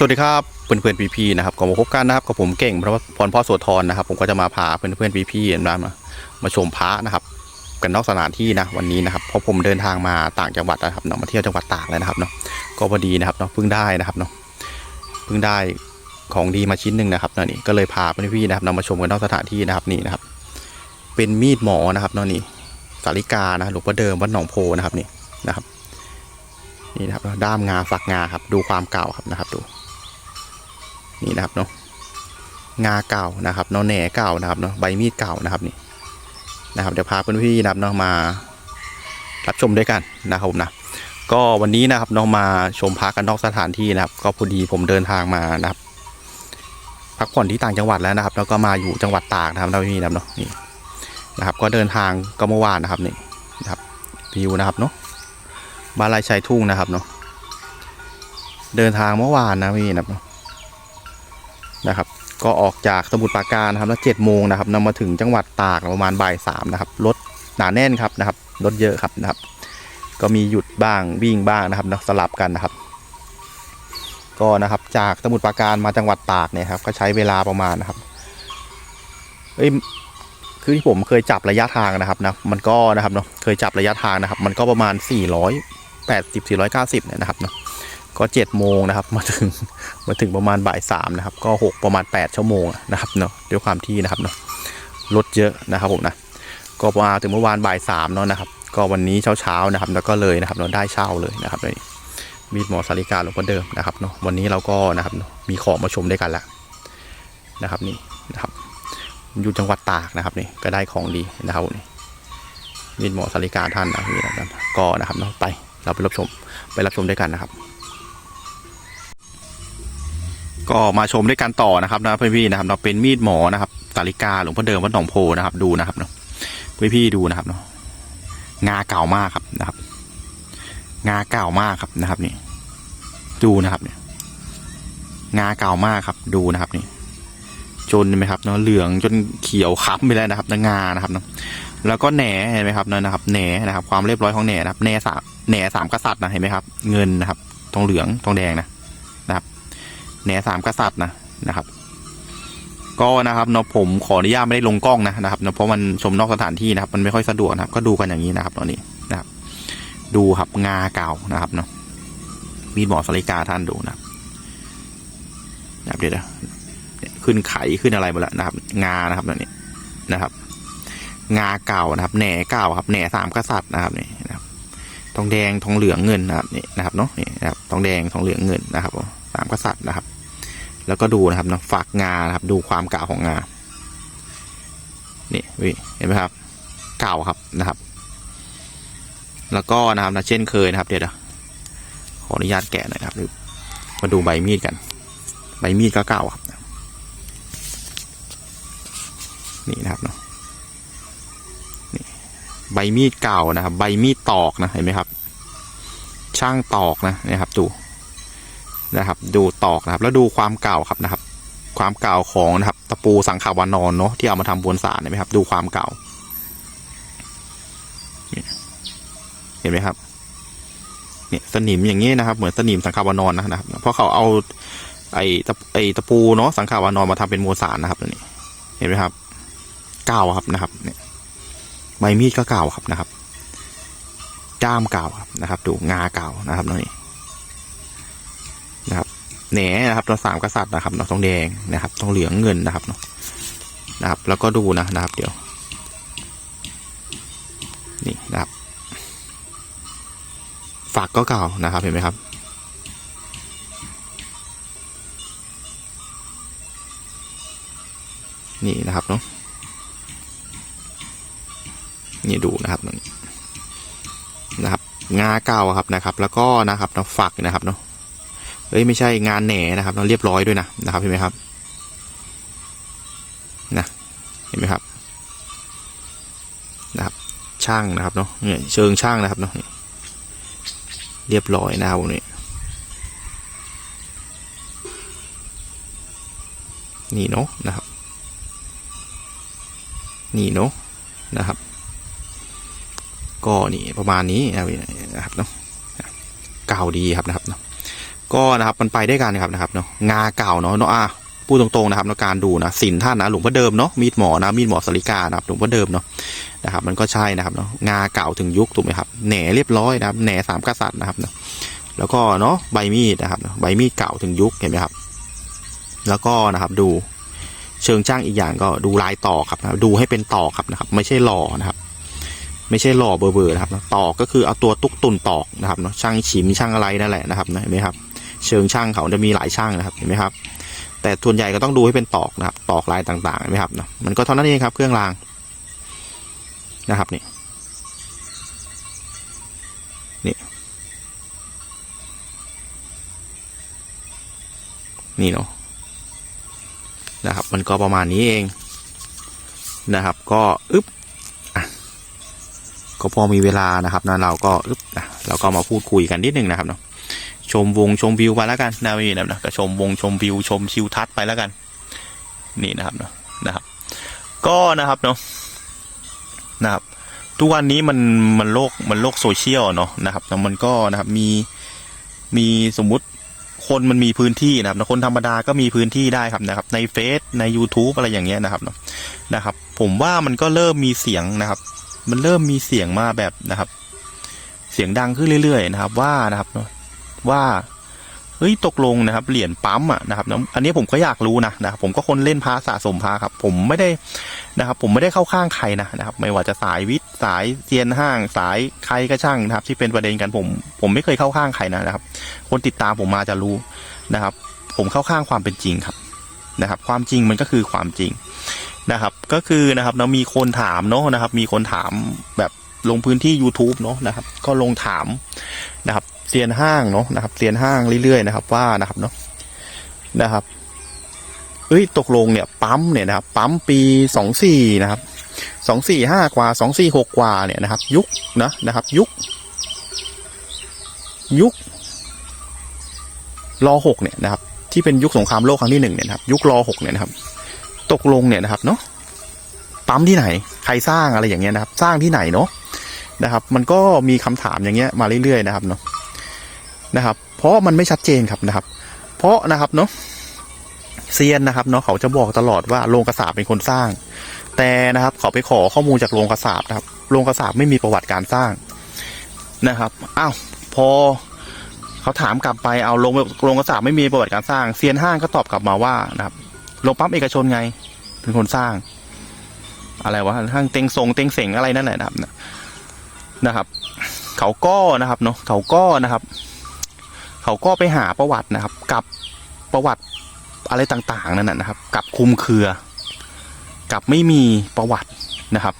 สวัสดีครับเพื่อนเพื่อนพี่ๆนะครับก็มาพบกันนะครับกับผมเก่งพระพรพ่อโสธรนะครับ ผมก็จะมาพาเพื่อนเพื่อนพี่ๆมามามาชมพระนะครับ กันนอกสถานที่นะวันนี้นะครับเพราะผมเดินทางมาต่างจังหวัดนะครับเนาะมาเที่ยวจังหวัดตากเลยนะครับเนาะก็พอดีนะครับเนาะเพิ่งได้นะครับเนาะเพิ่งได้ของดีมาชิ้นหนึ่งนะครับเนาะนี่ก็เลยพาเพื่อนพี่ๆนะครับนำมาชมกันนอกสถานที่นะครับนี่นะครับ เป็นมีดหมอนะครับเนาะนี่สาริกานะหลวงพ่อเดิมวัดหนองโพนะครับนี่นะครับนี่นะครับด้ามงาฝักงาครับดูความเก่าครับนะครับดู นี่นะครับเนาะงาเก่านะครับเนาะแหน่เก่านะครับเนาะใบมีดเก่านะครับนี่นะครับเดี๋ยวพาเพื่อนพี่นะครับเนาะมารับชมด้วยกันนะครับผมนะก็วันนี้นะครับเนาะมาชมพักกันนอกสถานที่นะครับ ก็พอดีผมเดินทางมานะครับพักผ่อนที่ต่างจังหวัดแล้วนะครับ แล้วก็มาอยู่จังหวัดตากนะครับเราพี่นะครับเนาะนี่นะครับ ก็เดินทางก็เมื่อวานนะครับนี่นะครับวิวนะครับเนาะบ้านลายชายทุ่งนะครับเนาะเดินทางเมื่อวานนะพี่นะครับ นะนะครับ ก็ออกจากสมุทรปราการนะครับแล้วเจ็ดโมงนะครับนำมาถึงจังหวัดตากประมาณบ่ายสามนะครับรถหนาแน่นครับนะครับรถเยอะครับนะครับ ก็มีหยุดบ้างวิ่งบ้างนะครับนะสลับกันนะครับ ก็นะครับจากสมุทรปราการมาจังหวัดตากเนี่ยครับก็ใช้เวลาประมาณนะครับเอ้ยคือที่ผมเคยจับระยะทางนะครับนะมันก็นะครับเนาะเคยจับระยะทางนะครับ มันก็ประมาณ 480 490เนี่ยนะครับเนาะ ก็เจ็ดโมงนะครับ มาถึงมาถึงประมาณบ่ายสามนะครับ ก็หกประมาณ 8 ชั่วโมงนะครับเนาะด้วยความที่นะครับเนาะรถเยอะนะครับผมนะก็มาถึงเมื่อวานบ่ายสามเนาะนะครับ ก็วันนี้เช้าๆนะครับ แล้วก็เลยนะครับเราได้เช่าเลยนะครับนี่มีดหมอสาริกาหลวงพ่อเดิมนะครับเนาะวันนี้เราก็นะครับมีของมาชมด้วยกันแล้วนะครับนี่นะครับอยู่จังหวัดตากนะครับนี่ก็ได้ของดีนะครับนี่มีดหมอสาริกาท่านนะนี่นะครับก็นะครับเนาะไปเราไปรับชมไปรับชมด้วยกันนะครับ ก็มาชมด้วยกันต่อนะครับนะพี่ๆนะครับเราเป็นมีดหมอนะครับสาริกาหลวงพ่อเดิมวัดหนองโพนะครับ ดูนะครับเนาะพี่ๆดูนะครับเนาะงาเก่ามากครับนะครับ งาเก่ามากครับนะครับนี่ดูนะครับเนี่ยงาเก่ามากครับ ดูนะครับนี่จนเห็นไหมครับเนาะเหลืองจนเขียวค้ำไปแล้วนะครับนะงานะครับเนาะแล้วก็แหนเห็นไหมครับเนาะนะครับแหนนะครับ ความเรียบร้อยของแหนนะครับแหนสามแหนสามกษัตริย์นะเห็นไหมครับ เงินนะครับทองเหลืองทองแดงนะ แหนสามกษัตริย์นะนะครับ ก็นะครับเนาะผมขออนุญาตไม่ได้ลงกล้องนะนะครับเนาะเพราะมันชมนอกสถานที่นะครับ มันไม่ค่อยสะดวกนะครับ ก็ดูกันอย่างนี้นะครับ ตอนนี้นะครับ ดูครับงาเก่านะครับเนาะมีหมอสาริกาท่านดูนะครับนะครับเดี๋ยวเนี่ยขึ้นไขขึ้นอะไรหมดแล้วนะครับ งานะครับตอนนี้นะครับ งาเก่านะครับแหน่เก่าครับแหน่สามกษัตริย์นะครับนี่นะครับทองแดงทองเหลืองเงินนะครับนี่นะครับเนาะนี่นะครับทองแดงทองเหลืองเงินนะครับสามกษัตริย์นะครับ แล้วก็ดูนะครับนะฝักงานะครับ ดูความเก่าของงา นี่วิเห็นไหมครับ เก่าครับนะครับ แล้วก็นะครับนะเช่นเคยนะครับ เดี๋ยวขออนุญาตแกะหน่อยครับมาดูใบมีดกัน ใบมีดก็เก่าครับ นี่นะครับเนาะนี่ใบมีดเก่านะครับ ใบมีดตอกนะเห็นไหมครับ ช่างตอกนะนะครับดู นะครับ ดูตอกนะครับ แล้วดูความเก่าครับนะครับ ความเก่าของนะครับ ตะปูสังขาวานอนเนาะที่เอามาทำบวนสารเห็นไหมครับ ดูความเก่า เห็นไหมครับเนี่ยสนิมอย่างนี้นะครับ เหมือนสนิมสังขาวานอนนะครับ เพราะเขาเอา ไอ้ตะไอ้ตะปูเนาะสังขาวานอนมาทำเป็นมวลสารนะครับนี้เห็นไหมครับเก่าครับนะครับ เนี่ยใบมีดก็เก่าครับนะครับด้ามเก่าครับนะครับ ดูงาเก่านะครับนี่ แหนนะครับตัวสามกษัตริย์นะครับเนาะทองแดงนะครับทองเหลืองเงินนะครับเนาะนะครับ แล้วก็ดูนะนะครับ เดี๋ยว นี่นะครับฝักก็เก่านะครับเห็นไหมครับนี่นะครับเนาะนี่ดูนะครับตรงนี้นะครับ งาเก่าครับนะครับ แล้วก็นะครับเนาะฝักนะครับเนาะ เอ้ยไม่ใช่งานแหน่นะครับเราเรียบร้อยด้วยนะนะครับเห็นไหมครับนะเห็นไหมครับนะครับ ช่างนะครับเนาะเนี่ยเชิงช่างนะครับเนาะเรียบร้อยนะครับนี่นี่เนาะนะครับ นี่เนาะนะครับ ก็นี่ประมาณนี้นะครับเนาะเก่าดีครับนะครับเนาะ ก็นะครับมันไปได้กันนะครับนะครับเนาะงาเก่าเนาะเนาะอะพูดตรงๆนะครับในการดูนะสินท่านนะหลวงพ่อเดิมเนาะมีดหมอนะมีดหมอสลิกานะครับหลวงพ่อเดิมเนาะนะครับ มันก็ใช่นะครับเนาะงาเก่าถึงยุคถูกไหมครับแหน่เรียบร้อยนะครับแหน่สามกษัตริย์นะครับเนาะแล้วก็เนาะใบมีดนะครับใบมีดเก่าถึงยุคเห็นไหมครับ แล้วก็นะครับดูเชิงช่างอีกอย่างก็ดูลายต่อครับนะดูให้เป็นต่อครับนะครับ ไม่ใช่หล่อนะครับ ไม่ใช่หล่อเบอร์เบอร์นะครับตอกก็คือเอาตัวตุ๊กตุนตอกนะครับเนาะช่างฉิมช่างอะไรนั่นแหละนะครับเห็นไหมครับ เชิงช่างเขาจะมีหลายช่างนะครับเห็นไหมครับ แต่ส่วนใหญ่ก็ต้องดูให้เป็นตอกนะครับ ตอกลายต่างๆเห็นไหมครับเนาะมันก็เท่านั้นเองครับ เครื่องรางนะครับนี่นี่นี่เนาะนะครับ มันก็ประมาณนี้เองนะครับ ก็อึ๊บอะก็พอมีเวลานะครับนะเราก็อึ๊บนะเราก็มาพูดคุยกันนิดนึงนะครับเนาะ ชมวงชมวิวไปแล้วกันนะพี่นะนะก็ชมวงชมวิวชมชิวทัศน์ไปแล้วกัน นี่นะครับเนาะนะครับ ก็นะครับเนาะนะครับ ทุกวันนี้มันมันโลกมันโลกโซเชียลเนาะนะครับแล้วมันก็นะครับมีมีสมมุติคนมันมีพื้นที่นะครับคนธรรมดาก็มีพื้นที่ได้ครับนะครับ ในเฟซใน YouTube อะไรอย่างเงี้ยนะครับเนาะนะครับ ผมว่ามันก็เริ่มมีเสียงนะครับ มันเริ่มมีเสียงมาแบบนะครับ เสียงดังขึ้นเรื่อยๆนะครับ ว่านะครับ ว่าเฮ้ยตกลงนะครับเหรียญปั๊มอะนะครับนะอันนี้ผมก็อยากรู้นะนะครับผมก็คนเล่นพระสะสมพระครับ ผมไม่ได้นะครับ ผมไม่ได้เข้าข้างใครนะนะครับ ไม่ว่าจะสายวิทย์สายเซียนห้าง สายใครก็ช่างนะครับ ที่เป็นประเด็นกันผม ผมไม่เคยเข้าข้างใครนะนะครับ คนติดตามผมมาจะรู้นะครับ ผมเข้าข้างความเป็นจริงครับนะครับ ความจริงมันก็คือความจริงนะครับ ก็คือนะครับเนามีคนถามเนาะนะครับ มีคนถามแบบลงพื้นที่ YouTube เนาะนะครับ ก็ลงถามนะครับ เซียนห้างเนาะนะครับเซียนห้างเรื่อยๆนะครับ ว่านะครับเนาะนะครับ เอ้ยตกลงเนี่ยปั๊มเนี่ยนะครับปั๊มปีสองสี่นะครับสองสี่ห้ากว่าสองสี่หกกว่าเนี่ยนะครับ ยุคนะนะครับ ยุค ยุครอหกเนี่ยนะครับ ที่เป็นยุคสงครามโลกครั้งที่หนึ่งเนี่ยนะครับ ยุครอหกเนี่ยนะครับ ตกลงเนี่ยนะครับเนาะปั๊มที่ไหน ใครสร้างอะไรอย่างเงี้ยนะครับ สร้างที่ไหนเนาะนะครับ มันก็มีคำถามอย่างเงี้ยมาเรื่อยๆนะครับเนาะ นะครับ เพราะมันไม่ชัดเจนครับนะครับ เพราะนะครับเนาะเซียนนะครับเนาะเขาจะบอกตลอดว่าโรงกระสาบเป็นคนสร้าง แต่นะครับ เขาไปขอข้อมูลจากโรงกระสาบนะครับโรงกระสาบไม่มีประวัติการสร้างนะครับอ้าวพอเขาถามกลับไปเอาโรงโรงกระสาบไม่มีประวัติการสร้างเซียนห้างก็ตอบกลับมาว่านะครับโรงปั๊มเอกชนไงเป็นคนสร้าง อะไรวะห้างเต็งทรงเต็งเสงอะไรนั่นแหละนะครับนะครับ เขาก็นะครับเนาะเขาก็นะครับ เขาก็ไปหาประวัตินะครับ กับประวัติอะไรต่างๆนั่นนะนะครับ กับคุมเครือ กับไม่มีประวัตินะครับ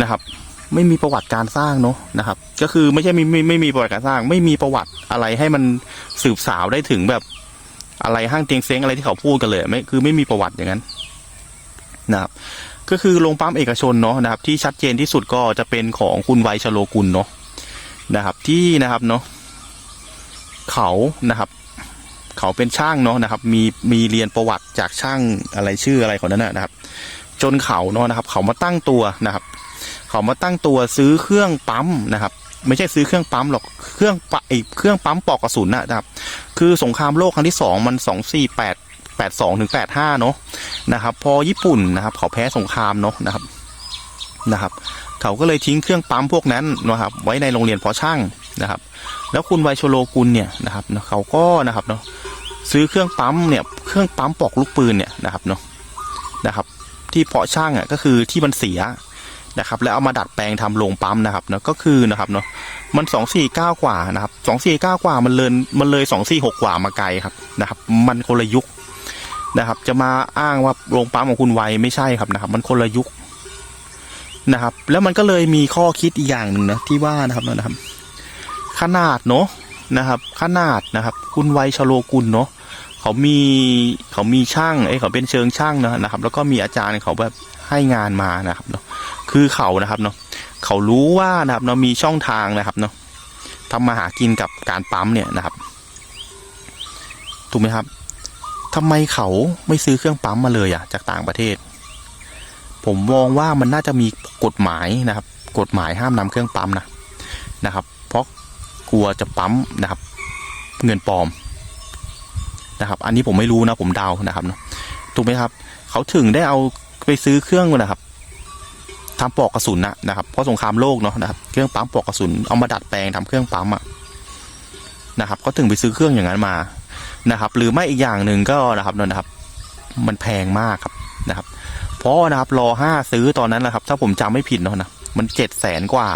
นะครับ ไม่มีประวัติการสร้างเนาะนะครับ ก็คือไม่ใช่ไม่ไม่ไม่มีประวัติการสร้าง ไม่มีประวัติอะไรให้มันสืบสาวได้ถึงแบบอะไรห้างเตียงเซ้งอะไรที่เขาพูดกันเลยไม่คือไม่มีประวัติอย่างนั้นนะครับก็คือโรงปั๊มเอกชนเนาะนะครับ ที่ชัดเจนที่สุดก็จะเป็นของคุณไวชโลกุลเนาะนะครับ ที่นะครับเนาะ เขานะครับ เขาเป็นช่างเนาะนะครับ มีมีเรียนประวัติจากช่างอะไรชื่ออะไรของนั้นนะครับ จนเขาเนาะนะครับ เขามาตั้งตัวนะครับ เขามาตั้งตัวซื้อเครื่องปั๊มนะครับ ไม่ใช่ซื้อเครื่องปั๊มหรอกเครื่องปะไอเครื่องปั๊มปอกกระสุนนะครับ คือสงครามโลกครั้งที่สองมันสองสี่แปดแปดสองถึงแปดห้าเนาะนะครับ พอญี่ปุ่นนะครับ เขาแพ้สงครามเนาะนะครับนะครับ เขาก็เลยทิ้งเครื่องปั๊มพวกนั้นนะครับ ไว้ในโรงเรียนพาะช่าง นะครับ แล้วคุณไวโชโลกุลเนี่ยนะครับเขาก็นะครับเนาะซื้อเครื่องปั๊มเนี่ยเครื่องปั๊มปอกลูกปืนเนี่ยนะครับเนาะนะครับที่เพาะช่างอะก็คือที่มันเสียนะครับแล้วเอามาดัดแปลงทำโรงปั๊มนะครับเนาะก็คือนะครับเนาะมันสองสี่เก้ากว่านะครับสองสี่เก้ากว่ามันเลยมันเลยสองสี่หกกว่ามาไกลครับนะครับ มันคนละยุคนะครับ จะมาอ้างว่าโรงปั๊มของคุณไวไม่ใช่ครับนะครับ มันคนละยุคนะครับ แล้วมันก็เลยมีข้อคิดอีกอย่างหนึ่งนะที่ว่านะครับนะครับ ขนาดเนาะนะครับ ขนาดนะครับ คุณไวชโลกุลเนาะเขามีเขามีช่างเอ้เขาเป็นเชิงช่างเนอะนะครับ แล้วก็มีอาจารย์เขาแบบให้งานมานะครับเนาะคือเขานะครับเนาะเขารู้ว่านะครับเนาะมีช่องทางนะครับเนาะทำมาหากินกับการปั๊มเนี่ยนะครับ ถูกไหมครับทำไมเขาไม่ซื้อเครื่องปั๊มมาเลยอะจากต่างประเทศ ผมมองว่ามันน่าจะมีกฎหมายนะครับ กฎหมายห้ามนำเครื่องปั๊มนะนะครับ กลัวจะปั๊มนะครับ เงินปลอมนะครับ อันนี้ผมไม่รู้นะผมเดานะครับเนาะถูกไหมครับ เขาถึงได้เอาไปซื้อเครื่องนะครับทำปลอกกระสุนนะนะครับเพราะสงครามโลกเนาะนะครับเครื่องปั๊มปลอกกระสุนเอามาดัดแปลงทำเครื่องปั๊มอะนะครับ ก็ถึงไปซื้อเครื่องอย่างนั้นมานะครับ หรือไม่อีกอย่างหนึ่งก็นะครับนะครับ มันแพงมากครับนะครับ เพราะนะครับรอห้าซื้อตอนนั้นนะครับ ถ้าผมจำไม่ผิดเนาะนะมันเจ็ดแสนกว่า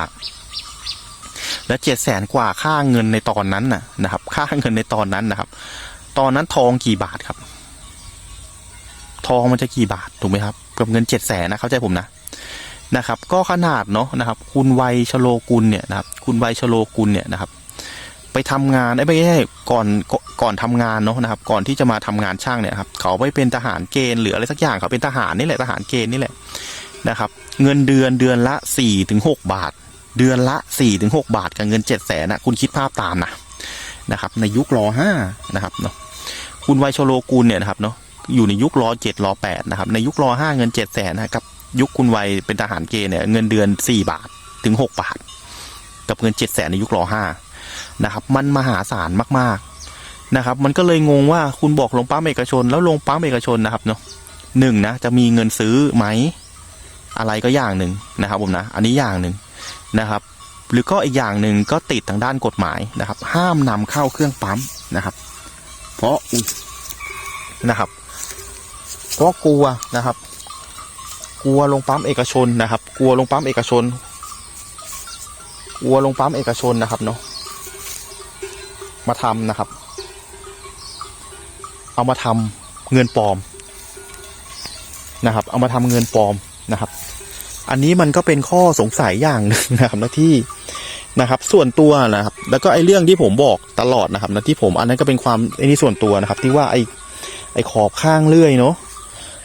และเจ็ดแสนกว่าค่าเงินในตอนนั้นน่ะนะครับ ค่าเงินในตอนนั้นนะครับ ตอนนั้นทองกี่บาทครับ ทองมันจะกี่บาทถูกไหมครับกับเงินเจ็ดแสนนะเข้าใจผมนะนะครับ ก็ขนาดเนาะนะครับ คุณวัยชโลกุลเนี่ยนะครับ คุณวัยชโลกุลเนี่ยนะครับ ไปทำงานไอ้ไม่ใช่ก่อนก่อนก่อนทำงานเนาะนะครับ ก่อนที่จะมาทำงานช่างเนี่ยครับ เขาไปเป็นทหารเกณฑ์หรืออะไรสักอย่างเขาเป็นทหารนี่แหละทหารเกณฑ์นี่แหละนะครับ เงินเดือนเดือนละสี่ถึงหกบาท เดือนละสี่ถึงหกบาทกับเงินเจ็ดแสนนะคุณคิดภาพตามนะนะครับในยุครอห้านะครับเนาะคุณวัยชโลกุลเนี่ยนะครับเนาะอยู่ในยุครอเจ็ดรอแปดนะครับในยุครอห้าเงินเจ็ดแสนนะครับยุคคุณวัยเป็นทหารเกณฑ์เนี่ยเงินเดือนสี่บาทถึงหกบาท กับเงินเจ็ดแสนในยุครอห้านะครับมันมหาศาลมากๆนะครับมันก็เลยงงว่าคุณบอกลงปั๊มเอกชน แล้วลงปั๊มเอกชนนะครับเนาะหนึ่งนะจะมีเงินซื้อไหมอะไรก็อย่างหนึ่งนะครับผมนะอันนี้อย่างหนึ่ง นะครับหรือก็อีกอย่างหนึ่งก็ติดทางด้านกฎหมายนะครับ ห้ามนำเข้าเครื่องปั๊มนะครับ เพราะอุ๊ยนะครับเพราะกลัวนะครับ กลัวลงปั๊มเอกชนนะครับ กลัวลงปั๊มเอกชน กลัวลงปั๊มเอกชนนะครับเนาะมาทำนะครับ เอามาทำเงินปลอมนะครับ เอามาทำเงินปลอมนะครับ อันนี้มันก็เป็นข้อสงสัยอย่างหนึ่งนะครับนะที่นะครับ ส่วนตัวนะครับ แล้วก็ไอ้เรื่องที่ผมบอกตลอดนะครับนะที่ผมอันนั้นก็เป็นความไอ้นี่ส่วนตัวนะครับ ที่ว่าไอ้ไอ้ขอบข้างเลื่อยเนาะ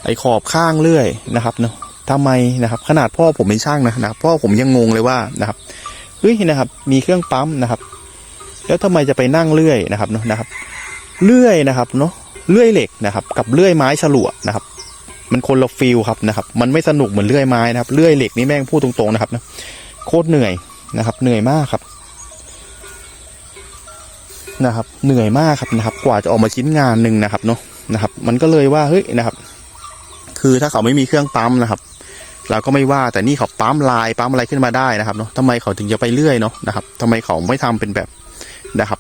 ไอ้ขอบข้างเลื่อยนะครับเนาะทำไมนะครับ ขนาดพ่อผมเป็นช่างนะนะพ่อผมยังงงเลยว่านะครับเฮ้ยนะครับ มีเครื่องปั๊มนะครับ แล้วทำไมจะไปนั่งเลื่อยนะครับเนาะนะครับ เลื่อยนะครับเนาะเลื่อยเหล็กนะครับ กับเลื่อยไม้ฉลวนะครับ มันคนละฟิลครับนะครับ มันไม่สนุกเหมือนเลื่อยไม้นะครับ เลื่อยเหล็กนี่แม่งพูดตรงๆนะครับนะโคตรเหนื่อยนะครับ เหนื่อยมากครับ นะครับ เหนื่อยมากครับนะครับ กว่าจะออกมาชิ้นงานหนึ่งนะครับเนาะนะครับ มันก็เลยว่าเฮ้ยนะครับ คือถ้าเขาไม่มีเครื่องปั๊มนะครับ เราก็ไม่ว่าแต่นี่เขาปั๊มลายปั๊มอะไรขึ้นมาได้นะครับเนาะทำไมเขาถึงจะไปเลื่อยเนาะนะครับทำไมเขาไม่ทำเป็นแบบนะครับ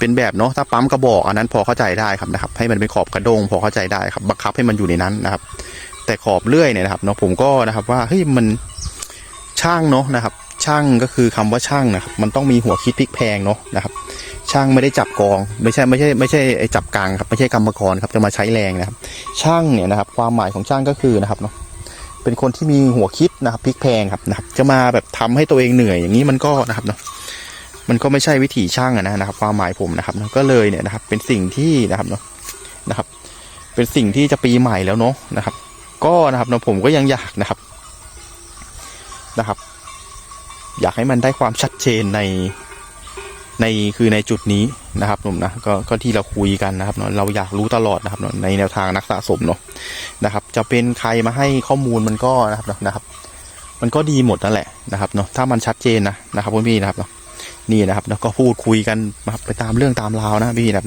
เป็นแบบเนาะถ้าปั๊มกระบอกอันนั้นพอเข้าใจได้ครับนะครับ ให้มันเป็นขอบกระดงพอเข้าใจได้ครับบังคับให้มันอยู่ในนั้นนะครับ แต่ขอบเลื่อยเนี่ยนะครับเนาะผมก็นะครับว่าเฮ้ยมันช่างเนาะนะครับ ช่างก็คือคำว่าช่างนะครับ มันต้องมีหัวคิดพลิกแพงเนาะนะครับ ช่างไม่ได้จับกอง ไม่ใช่ไม่ใช่ไม่ใช่ไอ้จับกลางครับไม่ใช่กรรมกรครับจะมาใช้แรงนะครับ ช่างเนี่ยนะครับ ความหมายของช่างก็คือนะครับเนาะเป็นคนที่มีหัวคิดนะครับพลิกแพงครับนะครับ จะมาแบบทำให้ตัวเองเหนื่อยอย่างนี้มันก็นะครับเนาะ มันก็ไม่ใช่วิถีช่างนะนะครับ ความหมายผมนะครับก็เลยเนี่ยนะครับ เป็นสิ่งที่นะครับเนาะนะครับ เป็นสิ่งที่จะปีใหม่แล้วเนาะนะครับ ก็นะครับเนอะผมก็ยังอยากนะครับนะครับ อยากให้มันได้ความชัดเจนในในคือในจุดนี้นะครับผมนะก็ก็ที่เราคุยกันนะครับเนาะเราอยากรู้ตลอดนะครับเนอะในแนวทางนักสะสมเนาะนะครับ จะเป็นใครมาให้ข้อมูลมันก็นะครับเนอะนะครับ มันก็ดีหมดนั่นแหละนะครับเนาะถ้ามันชัดเจนนะนะครับพี่นะครับเนาะ นี่นะครับแล้วก็พูดคุยกันนะครับไปตามเรื่องตามราวนะพี่นะครับ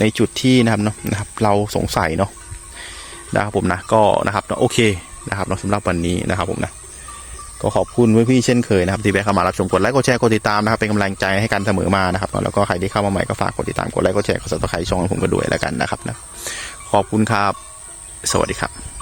ในจุดที่นะครับเนาะนะครับ เราสงสัยเนาะนะครับผมนะก็นะครับเนาะโอเคนะครับเนาะสำหรับวันนี้นะครับผมนะก็ขอบคุณพี่เช่นเคยนะครับที่แวะเข้ามารับชมกดไลค์กดแชร์กดติดตามนะครับเป็นกำลังใจให้กันเสมอมานะครับแล้วก็ใครที่เข้ามาใหม่ก็ฝากกดติดตามกดไลค์กดแชร์กดซับสไครต์ช่องของผมก็ด้วยแล้วกันนะครับนะขอบคุณครับ สวัสดีครับ